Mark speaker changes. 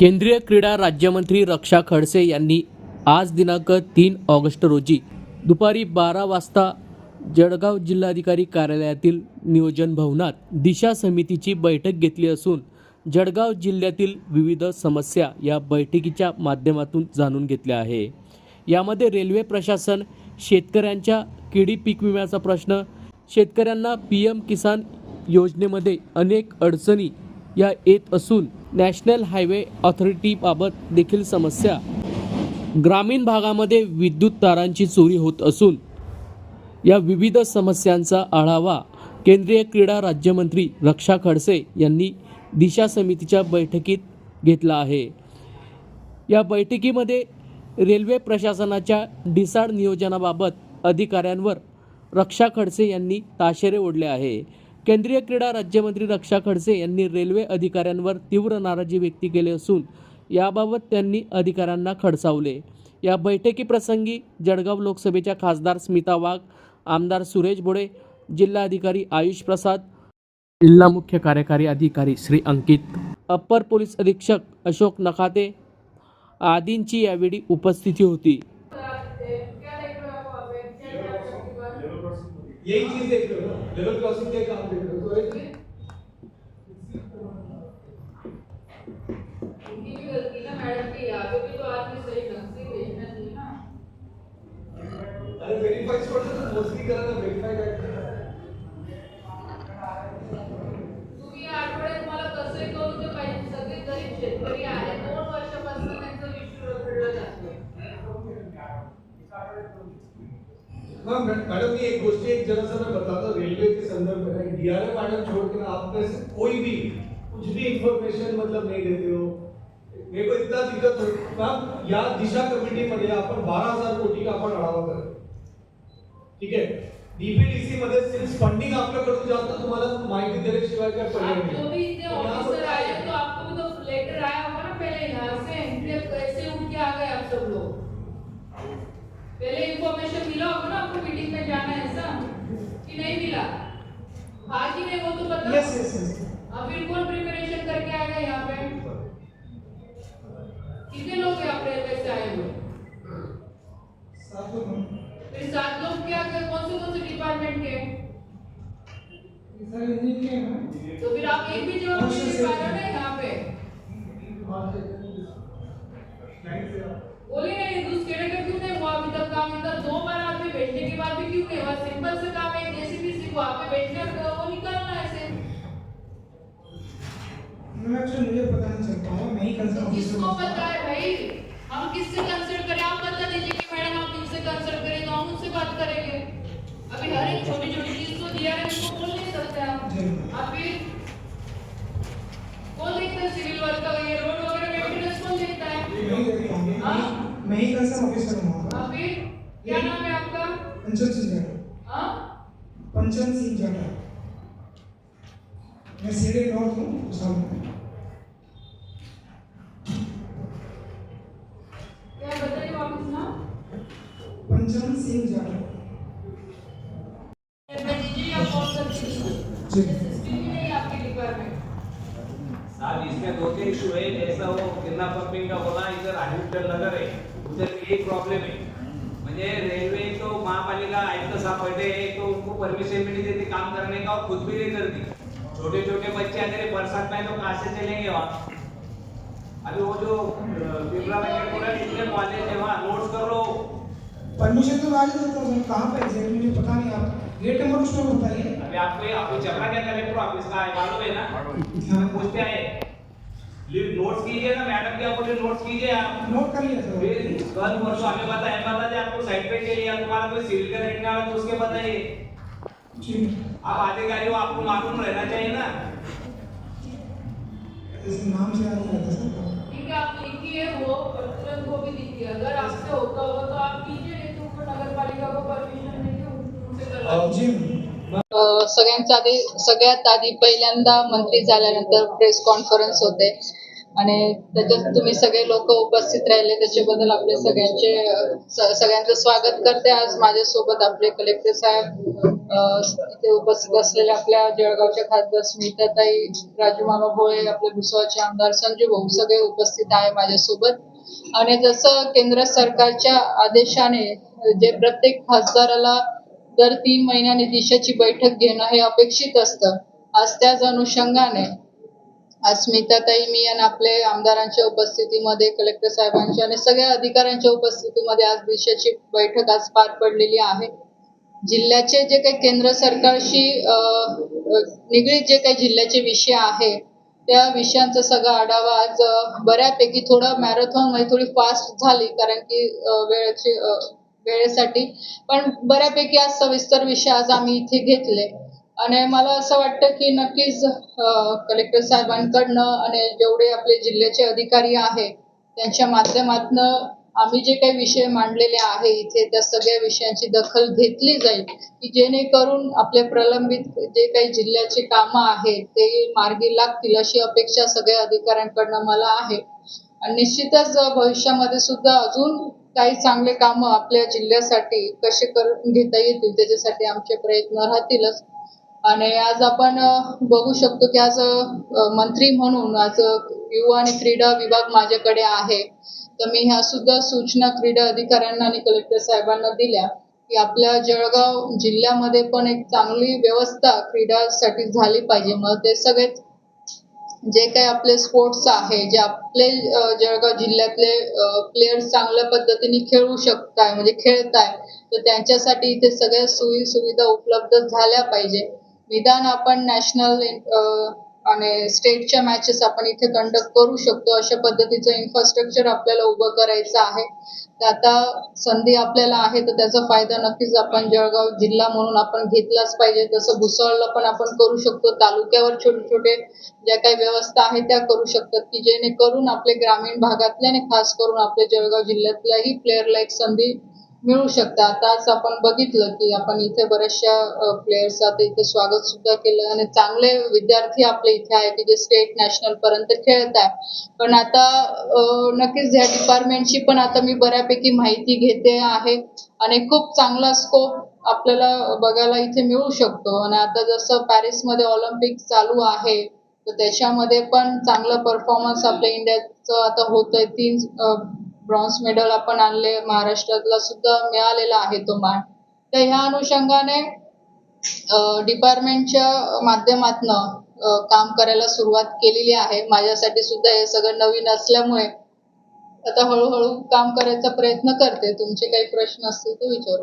Speaker 1: केंद्रीय क्रीडा राज्यमंत्री रक्षा खडसे यांनी आज दिनांक तीन ऑगस्ट रोजी दुपारी बारा वाजता जळगाव जिल्हाधिकारी कार्यालयातील नियोजन भवनात दिशा समितीची बैठक घेतली असून जळगाव जिल्ह्यातील विविध समस्या या बैठकीच्या माध्यमातून जाणून घेतल्या आहे. यामध्ये रेल्वे प्रशासन शेतकऱ्यांच्या किडी पीक विम्याचा प्रश्न शेतकऱ्यांना पी एम किसान योजनेमध्ये अनेक अडचणी या येत असून नॅशनल हायवे ऑथॉरिटीबाबत देखील समस्या. ग्रामीण भागामध्ये विद्युत तारांची चोरी होत असून या विविध समस्यांचा आढावा केंद्रीय क्रीडा राज्यमंत्री रक्षा खडसे यांनी दिशा समितीच्या बैठकीत घेतला आहे. या बैठकीमध्ये रेल्वे प्रशासनाच्या डिसाड नियोजनाबाबत अधिकाऱ्यांवर रक्षा खडसे यांनी ताशेरे ओढले आहे. केंद्रीय क्रीडा राज्यमंत्री रक्षा खडसे यांनी रेल्वे अधिकाऱ्यांवर तीव्र नाराजी व्यक्त केली असून याबाबत त्यांनी अधिकाऱ्यांना खडसावले. या बैठकीप्रसंगी जळगाव लोकसभेच्या खासदार स्मिता वाघ आमदार सुरेश भोळे जिल्हाधिकारी आयुष प्रसाद जिल्हा मुख्य कार्यकारी अधिकारी श्री अंकित अप्पर पोलीस अधीक्षक अशोक नखाते आदींची यावेळी उपस्थिती होती.
Speaker 2: यही चीज देख रहे हो ना लेवल क्रॉसिंग के काम देख रहे हो तो हाँ मैडम ये एक गोष्टी एक जरा सा मैं बताता हूँ। रेलवे के संदर्भ में डीआरएम मैडम छोड़ के आप में से कोई भी कुछ भी इंफॉर्मेशन मतलब नहीं देते हो। मेरे को इतना दिक्कत हो मैम या दिशा कमिटी मध्ये आपण बारा हज़ार कोटी का आपण आढावा करूया ठीक आहे डीपीडीसी मध्ये सिर्फ़ फंडिंग आपल्याकडून जास्त तुम्हाला माहिती दिल्याशिवाय काय पर्याय नाही
Speaker 3: जो भी इतने ऑफिसर आए
Speaker 2: आहे?
Speaker 3: तो आपको तो लेटर आया होगा ना पहले यहाँ से कैसे उठ के आ गए आप सब लोग। पहले इंफॉर्मेशन मिला होगा ना आपको मीटिंग में जाना है ऐसा? कि नहीं मिला? हाँ कि नहीं वो तो बताओ।
Speaker 4: यस यस यस
Speaker 3: अब कौन प्रिपरेशन करके आएगा यहाँ पे? कितने लोग हैं आप रेलवे से आए हुए?
Speaker 4: सात लोग
Speaker 3: फिर सात लोग क्या क्या कौन से कौन से डिपार्टमेंट के?
Speaker 4: इंजीनियर हैं।
Speaker 3: तो फिर आप एक भी जवाब नहीं दे पा रहे हो ना यहाँ पे? बोले नहीं दूसरे का क्यों नहीं हुआ? अभी तक काम इधर दो बार आपने भेजने के बाद भी क्यों नहीं हुआ? सिंपल से काम है जेसीबी से को आप पे भेजना है, वो निकालना है ऐसे।
Speaker 4: मैं एक्चुअली मुझे पता नहीं चल पाऊँगा मैं ही कंसर्न
Speaker 3: किसको पता है भाई? हम किससे कंसल्ट करें? आप बता दीजिए कि मैडम आप किससे कंसल्ट करें तो हम उनसे बात करेंगे। अभी हर एक छोटी छोटी चीज़ तो दिया है इसको बोल नहीं सकते आप। आप कौन देखता है सिविल वर्क का ये रोड वगैरह मेंटेनेंस कौन देखता है।
Speaker 4: मैं ही देख पाऊँगी
Speaker 3: हाँ?
Speaker 4: मैं ही कंसर्न ऑफिसर हूँ
Speaker 3: आप फिर क्या नाम है आपका?
Speaker 4: पंचन सिंह जाटव
Speaker 3: हाँ?
Speaker 4: पंचन सिंह जाटव मैं सीधे नॉर्थ हूँ भूसावल
Speaker 3: क्या बताइए वापस नाम
Speaker 4: पंचन सिंह
Speaker 3: दीजिए
Speaker 4: जी।
Speaker 5: इसमें दो तीन इशू है ऐसा वो किन्ना पंपिंग का बोला इधर हॉस्पिटल नगर है उधर भी एक प्रॉब्लम है म्हणजे रेलवे तो महापालिका आयुक्त साहब बैठे हैं तो उनको परमिशन भी नहीं देती काम करने का और खुद भी नहीं करती. छोटे छोटे बच्चे अगर बरसात में तो कहाँ से चलेंगे वहाँ? अभी वो जो बिमला में बोला इतने कॉलेज है वहाँ नोट्स कर लो.
Speaker 4: परमिशन तो आज देता हूँ। कहाँ पे एग्जैक्ट मुझे पता नहीं आप। गेट नंबर उसमें बताइए।
Speaker 5: अभी आपको आपको चपरा क्या कलेक्टर ऑफिस का है मालूम है ना?
Speaker 4: हाँ।
Speaker 5: पूछते आए। नोट्स कीजिए ना मैडम क्या बोले नोट्स कीजिए आप।
Speaker 4: नोट कर लिया सर
Speaker 5: फिर कल परसों हमें पता है पता है आपको साइड पे के लिए तुम्हारा कोई सिविल का रेट ना तो उसके बताइए
Speaker 4: ठीक है
Speaker 5: आप अधिकारी हो आपको मालूम रहना चाहिए ना।
Speaker 4: इस नाम से याद नहीं रहता सर
Speaker 3: ठीक है आप लिखिए वो तुरंत वो भी दीजिए अगर आपसे होता होगा तो आप कीजिए नहीं तो ऊपर नगर पालिका को परमिशन देंगे उनसे करवा
Speaker 4: जी।
Speaker 6: सगळ्यांच्या आधी सगळ्यात आधी पहिल्यांदा मंत्री झाल्यानंतर प्रेस कॉन्फरन्स होते. आणि त्याच्यात तुम्ही सगळे लोक उपस्थित राहिले त्याच्याबद्दल आपले सगळ्यांचे सगळ्यांचं स्वागत करते. आज माझ्यासोबत आपले कलेक्टर साहेब इथे उपस्थित असलेले आपल्या जळगावच्या खासदार स्मिताताई राजूमामा भोळे आपले भुसावळचे आमदार संजू भाऊ सगळे उपस्थित आहे माझ्यासोबत. आणि जसं केंद्र सरकारच्या आदेशाने जे प्रत्येक खासदाराला दर तीन महिन्यांनी दिशाची बैठक घेणं हे अपेक्षित असतं. आज त्याच अनुषंगाने आज स्मिताताई मी आणि आपले आमदारांच्या उपस्थितीमध्ये कलेक्टर साहेबांच्या आणि सगळ्या अधिकाऱ्यांच्या उपस्थितीमध्ये आज दिशाची बैठक आज पार पडलेली आहे. जिल्ह्याचे जे काही केंद्र सरकारशी निगडीत जे काही जिल्ह्याचे विषय आहे त्या विषयांचा सगळा आढावा आज बऱ्यापैकी थोडं मॅरेथॉनमध्ये थोडी फास्ट झाली कारण की वेळेची वेळेसाठी. पण बऱ्यापैकी आज सविस्तर विषय आज आम्ही इथे घेतले. आणि मला असं वाटतं की नक्कीच कलेक्टर साहेबांकडनं आणि जेवढे आपले जिल्ह्याचे अधिकारी आहे त्यांच्या माध्यमातनं आम्ही जे काही विषय मांडलेले आहे इथे त्या सगळ्या विषयांची दखल घेतली जाईल की जेणेकरून आपले प्रलंबित जे काही जिल्ह्याचे कामं आहेत ते मार्गी लागतील अशी अपेक्षा सगळ्या अधिकाऱ्यांकडनं मला आहे. आणि निश्चितच भविष्यामध्ये सुद्धा अजून काही चांगले कामं आपल्या जिल्ह्यासाठी कसे करून घेता येतील त्याच्यासाठी आमचे प्रयत्न राहतीलच. आणि आज आपण बघू शकतो की आज मंत्री म्हणून आज युवा आणि क्रीडा विभाग माझ्याकडे आहे. तर मी ह्या सुद्धा सूचना क्रीडा अधिकाऱ्यांना आणि कलेक्टर साहेबांना दिल्या की आपल्या जळगाव जिल्ह्यामध्ये पण एक चांगली व्यवस्था क्रीडासाठी झाली पाहिजे. मग ते सगळेच जे काही आपले स्पोर्ट्स आहे जे आपले जळगाव जिल्ह्यातले प्लेयर्स चांगल्या पद्धतीने खेळू शकताय म्हणजे खेळताय तर त्यांच्यासाठी इथे सगळ्या सोयी सुविधा उपलब्ध झाल्या पाहिजे. निदान आपण नॅशनल आणि स्टेटच्या मॅचेस आपण इथे कंडक्ट करू शकतो. अशा पद्धतीचं इन्फ्रास्ट्रक्चर आपल्याला उभं करायचं आहे. तर आता संधी आपल्याला आहे तर त्याचा फायदा नक्कीच आपण जळगाव जिल्हा म्हणून आपण घेतलाच पाहिजे. तसं भुसळला पण आपण करू शकतो. तालुक्यावर छोटे छोटे ज्या काही व्यवस्था आहे त्या करू शकतात की जेणेकरून आपले ग्रामीण भागातले आणि खास करून आपल्या जळगाव जिल्ह्यातल्याही प्लेअरला एक संधी मिळू शकते. आताच आपण बघितलं की आपण इथे बऱ्याचशा प्लेयर्स आता इथे स्वागत सुद्धा केलं आणि चांगले विद्यार्थी आपले इथे आहे की जे स्टेट नॅशनल पर्यंत खेळत आहे पण आता नक्कीच ह्या डिपार्टमेंटची पण आता मी बऱ्यापैकी माहिती घेते आहे आणि खूप चांगला स्कोप आपल्याला बघायला इथे मिळू शकतो. आणि आता जसं पॅरिसमध्ये ऑलिम्पिक चालू आहे तर त्याच्यामध्ये पण चांगलं परफॉर्मन्स आपल्या इंडियाचं आता होतंय. तीन ब्रॉन्झ मेडल आपण आणले महाराष्ट्रातला सुद्धा मिळालेला आहे तो मान. तर ह्या अनुषंगाने डिपार्टमेंटच्या माध्यमातनं काम करायला सुरुवात केलेली आहे. माझ्यासाठी सुद्धा हे सगळं नवीन असल्यामुळे आता हळूहळू काम करायचा प्रयत्न करते. तुमचे काही प्रश्न असतील तर विचारू.